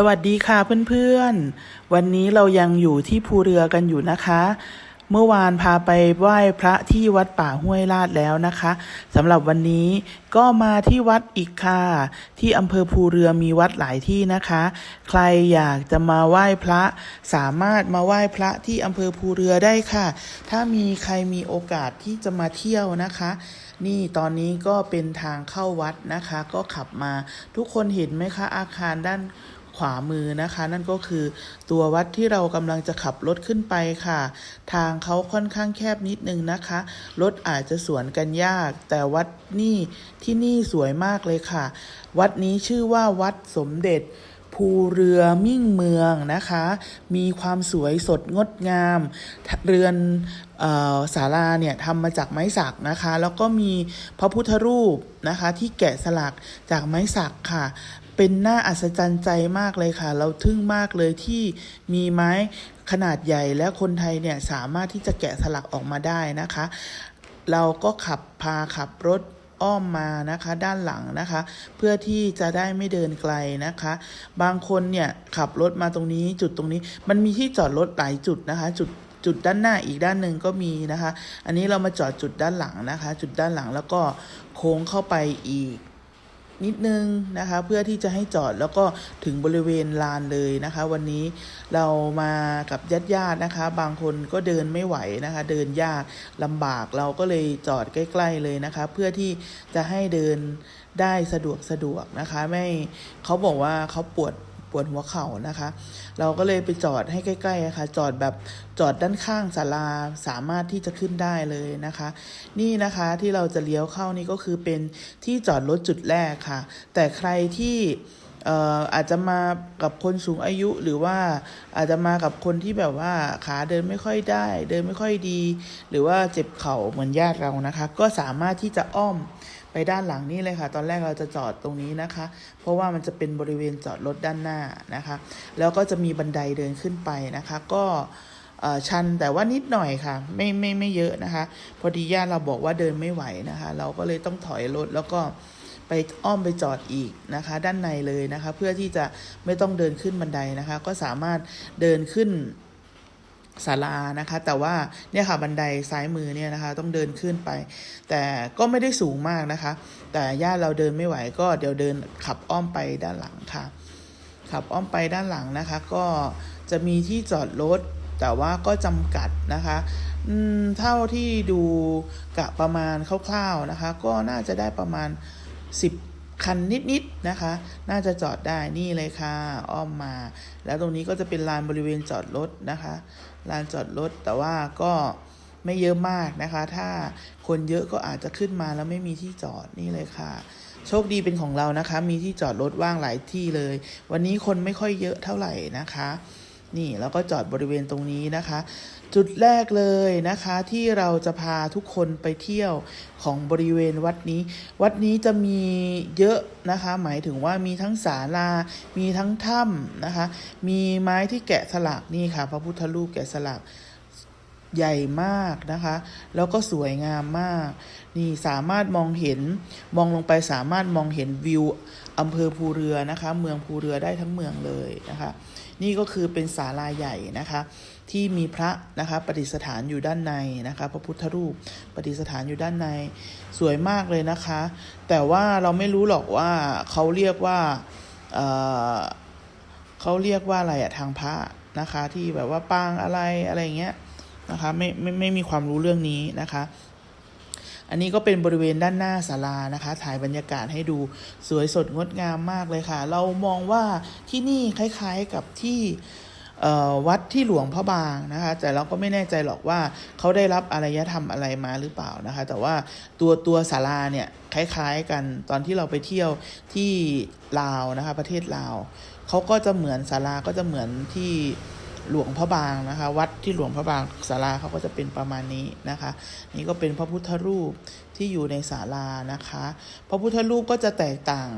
สวัสดีค่ะเพื่อนๆ วันนี้เรายังอยู่ที่ภูเรือกันอยู่นะคะ เมื่อวานพาไปไหว้พระที่วัดป่าห้วยลาดแล้วนะคะสำหรับวันนี้ก็มาที่วัดอีกค่ะ ที่อำเภอภูเรือมีวัดหลายที่นะคะ ใครอยากจะมาไหว้พระสามารถมาไหว้พระที่อำเภอภูเรือได้ค่ะ ถ้ามีใครมีโอกาสที่จะมาเที่ยวนะคะ นี่ตอนนี้ก็เป็นทางเข้าวัดนะคะ ก็ขับมาทุกคนเห็นไหมคะอาคารด้าน ขวามือนะคะ นั่นก็คือตัววัดที่เรากำลังจะขับรถขึ้นไปค่ะ ทางเขาค่อนข้างแคบนิดนึงนะคะ รถอาจจะสวนกันยาก แต่วัดนี่ที่นี่สวยมากเลยค่ะ วัดนี้ชื่อว่าวัดสมเด็จ ภูเรือมิ่งเมืองนะคะ มีความสวยสดงดงาม เรือนศาลาเนี่ยทำมาจากไม้สักนะคะ แล้วก็มีพระพุทธรูปนะคะที่แกะสลักจากไม้สักค่ะ เป็นน่าอัศจรรย์ใจมากเลยค่ะ เราทึ่งมากเลยที่มีไม้ขนาดใหญ่และคนไทยเนี่ยสามารถที่จะแกะสลักออกมาได้นะคะ เราก็ขับพาขับรถ อ้อมมานะคะด้านหลังนะคะ เพื่อที่จะได้ไม่เดินไกลนะคะ บางคนเนี่ยขับรถมาตรงนี้จุดตรงนี้ มันมีที่จอดรถหลายจุดนะคะ จุดจุดด้านหน้าอีกด้านหนึ่งก็มีนะคะ อันนี้เรามาจอดจุดด้านหลังนะคะ จุดด้านหลังแล้วก็โค้งเข้าไปอีก นิดนึงนะคะ เพื่อที่จะให้จอดแล้วก็ถึงบริเวณลานเลยนะคะ วันนี้เรามากับญาติญาติๆนะคะ บางคนก็เดินไม่ไหวนะคะ เดินยากลำบากเราก็เลยจอดใกล้ ๆเลยนะคะ เพื่อที่จะให้เดินได้สะดวกสะดวกนะคะ ไม่เขาบอกว่าเขาปวด ปวดหัวเข่านะคะ เราก็เลยไปจอดให้ใกล้ๆนะคะจอดแบบจอดด้านข้างศาลาสามารถที่จะขึ้นได้เลยนะคะ นี่นะคะที่เราจะเลี้ยวเข้านี่ก็คือเป็นที่จอดรถจุดแรกค่ะ แต่ใครที่อาจจะมากับคนสูงอายุหรือว่าอาจจะมากับคนที่แบบว่าขาเดินไม่ค่อยได้ เดินไม่ค่อยดี หรือว่าเจ็บเข่าเหมือนญาติเรานะคะ ก็สามารถที่จะอ้อม ด้านหลังนี่เลยค่ะ ตอนแรกเราจะจอดตรงนี้นะคะ เพราะว่ามันจะเป็นบริเวณจอดรถด้านหน้านะคะ แล้วก็จะมีบันไดเดินขึ้นไปนะคะ ก็ชันแต่ว่านิดหน่อยค่ะ ไม่ไม่ไม่เยอะนะคะ พอดีญาติเราบอกว่าเดินไม่ไหวนะคะ เราก็เลยต้องถอยรถแล้วก็ไปอ้อมไปจอดอีกนะคะ ด้านในเลยนะคะ เพื่อที่จะไม่ต้องเดินขึ้นบันไดนะคะ ก็สามารถเดินขึ้น ศาลานะคะ แต่ว่าเนี่ยค่ะบันไดซ้ายมือเนี่ยนะคะ ต้องเดินขึ้นไป แต่ก็ไม่ได้สูงมากนะคะ แต่ญาติเราเดินไม่ไหวก็เดี๋ยวเดินขับอ้อมไปด้านหลังค่ะ ขับอ้อมไปด้านหลังนะคะ ก็จะมีที่จอดรถแต่ว่าก็จำกัดนะคะอืมเท่าที่ดูกะประมาณคร่าวๆนะคะ ก็น่าจะได้ประมาณ 10 คันนิดๆนะคะ น่าจะจอดได้นี่เลยค่ะ อ้อมมา แล้วตรงนี้ก็จะเป็นลานบริเวณจอดรถนะคะ ลานจอดรถ แต่ว่าก็ไม่เยอะมากนะคะ ถ้าคนเยอะก็อาจจะขึ้นมาแล้วไม่มีที่จอดนี่เลยค่ะ โชคดีเป็นของเรานะคะ มีที่จอดรถว่างหลายที่เลย วันนี้คนไม่ค่อยเยอะเท่าไหร่นะคะ นี่แล้วก็จอดบริเวณตรงนี้นะคะ จุดแรกเลยนะคะที่เราจะพาทุกคนไปเที่ยวของบริเวณวัดนี้ วัดนี้จะมีเยอะนะคะ หมายถึงว่ามีทั้งศาลา มีทั้งถ้ำนะคะ มีไม้ที่แกะสลักนี่ค่ะ พระพุทธรูปแกะสลักใหญ่มากนะคะ แล้วก็สวยงามมาก นี่สามารถมองเห็นมองลงไปสามารถมองเห็นวิวอำเภอภูเรือนะคะ เมืองภูเรือได้ทั้งเมืองเลยนะคะ นี่ก็คือเป็นศาลาใหญ่นะคะที่มีพระนะคะประดิษฐานอยู่ด้านในนะคะพระพุทธรูปประดิษฐานอยู่ด้านในสวยมากเลยนะคะ แต่ว่าเราไม่รู้หรอกว่าเขาเรียกว่าเเขาเรียกว่าอะไรอะทางพระนะคะที่แบบว่าปางอะไรอะไรเงี้ยนะคะไม่ไม่ไม่มีความรู้เรื่องนี้นะคะ อันนี้ก็เป็นบริเวณด้านหน้าศาลานะคะ ถ่ายบรรยากาศให้ดูสวยสดงดงามมากเลยค่ะ เรามองว่าที่นี่คล้ายๆกับที่วัดที่หลวงพระบางนะคะ แต่เราก็ไม่แน่ใจหรอกว่าเขาได้รับอารยธรรมอะไรมาหรือเปล่านะคะ แต่ว่าตัวตัวศาลาเนี่ยคล้ายๆกันตอนที่เราไปเที่ยวที่ลาวนะคะ ประเทศลาวเขาก็จะเหมือนศาลาก็จะเหมือนที่ หลวงพระบางนะคะ วัดที่หลวงพระบางศาลาเขาก็จะเป็นประมาณนี้นะคะ นี่ก็เป็นพระพุทธรูปที่อยู่ในศาลานะคะ พระพุทธรูปก็จะแตกต่าง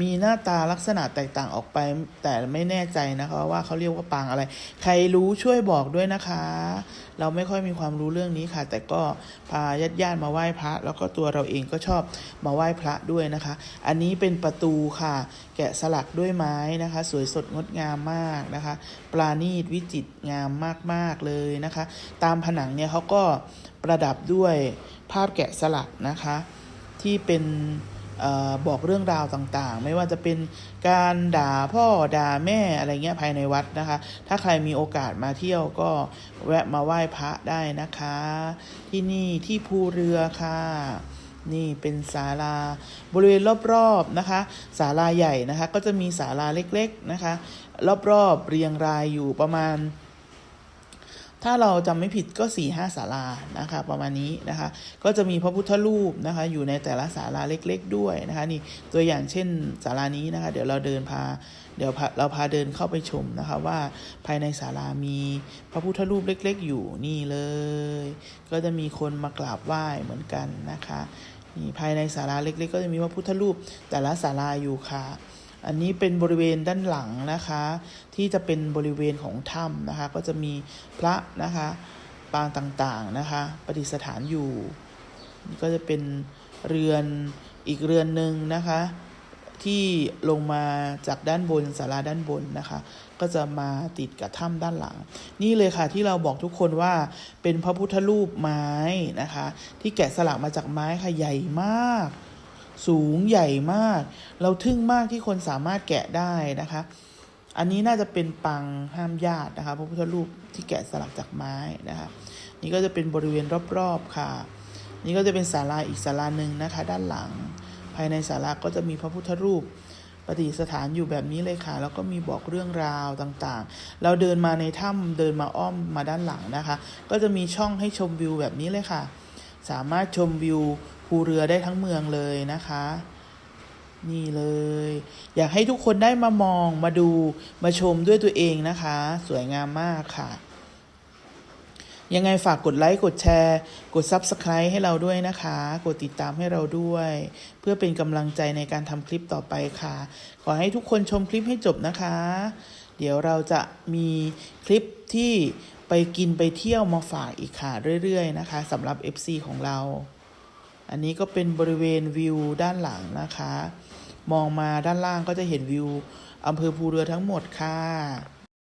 มีหน้าตาลักษณะแตกต่างออกไป แต่ไม่แน่ใจนะคะว่าเขาเรียกว่าปางอะไร ใครรู้ช่วยบอกด้วยนะคะ เราไม่ค่อยมีความรู้เรื่องนี้ค่ะ แต่ก็พาญาติญาติมาไหว้พระ แล้วก็ตัวเราเองก็ชอบมาไหว้พระด้วยนะคะ อันนี้เป็นประตูค่ะ แกะสลักด้วยไม้นะคะ สวยสดงดงามมากนะคะ ปราณีตวิจิตรงามมากๆเลยนะคะ ตามผนังเนี่ยเขาก็ประดับด้วยภาพแกะสลักนะคะ ที่เป็น บอกเรื่องราวต่างๆ ไม่ว่าจะเป็นการด่าพ่อด่าแม่อะไรเงี้ยภายในวัดนะคะ ถ้าใครมีโอกาสมาเที่ยวก็แวะมาไหว้พระได้นะคะ ที่นี่ที่ภูเรือค่ะนี่เป็นศาลาบริเวณรอบๆนะคะศาลาใหญ่นะคะ ก็จะมีศาลาเล็กๆนะคะ รอบๆเรียงรายอยู่ประมาณ ถ้าเราจำไม่ผิดก็สี่ห้าศาลานะคะประมาณนี้นะคะ ก็จะมีพระพุทธรูปนะคะ อยู่ในแต่ละศาลาเล็กๆ ด้วยนะคะ นี่ตัวอย่างเช่นศาลานี้นะคะ เดี๋ยวเราเดินพาเดี๋ยวเราพาเดินเข้าไปชมนะคะ ว่าภายในศาลามีพระพุทธรูปเล็ก ๆ อยู่นี่เลย ก็จะมีคนมากราบไหว้เหมือนกันนะคะนี่ภายในศาลาเล็ก ๆ ก็จะมีพระพุทธรูปแต่ละศาลาอยู่ค่ะ อันนี้เป็นบริเวณด้านหลังนะคะ ที่จะเป็นบริเวณของถ้ำนะคะ ก็จะมีพระนะคะปางต่างๆนะคะประดิษฐานอยู่นี่ก็จะเป็นเรือนอีกเรือนหนึ่งนะคะ ที่ลงมาจากด้านบนศาลาด้านบนนะคะ ก็จะมาติดกับถ้ำด้านหลัง นี่เลยค่ะที่เราบอกทุกคนว่าเป็นพระพุทธรูปไม้นะคะ ที่แกะสลักมาจากไม้ค่ะใหญ่มาก สูงใหญ่มาก เราทึ่งมากที่คนสามารถแกะได้นะคะ อันนี้น่าจะเป็นปังห้ามญาตินะคะพระพุทธรูปที่แกะสลักจากไม้นะคะนี่ก็จะเป็นบริเวณรอบๆค่ะ นี่ก็จะเป็นศาลาอีกศาลาหนึ่งนะคะ ด้านหลัง ภายในศาลาก็จะมีพระพุทธรูปประดิษฐานอยู่แบบนี้เลยค่ะ แล้วก็มีบอกเรื่องราวต่างๆ เราเดินมาในถ้ำเดินมาอ้อมมาด้านหลังนะคะ ก็จะมีช่องให้ชมวิวแบบนี้เลยค่ะ สามารถชมวิว ภูเรือได้ทั้งเมืองเลยนะคะ นี่เลย อยากให้ทุกคนได้มามองมาดูมาชมด้วยตัวเองนะคะ สวยงามมากค่ะ ยังไงฝากกดไลค์กดแชร์ กด Subscribe ให้เราด้วยนะคะ กดติดตามให้เราด้วย เพื่อเป็นกำลังใจในการทำคลิปต่อไปค่ะ ขอให้ทุกคนชมคลิปให้จบนะคะ เดี๋ยวเราจะมีคลิปที่ไปกินไปเที่ยวมาฝากอีกค่ะ เรื่อย ๆ นะคะสำหรับ FC ของเรา อันนี้ก็เป็นบริเวณวิวด้านหลังนะคะ มองมาด้านล่างก็จะเห็นวิวอำเภอภูเรือทั้งหมดค่ะ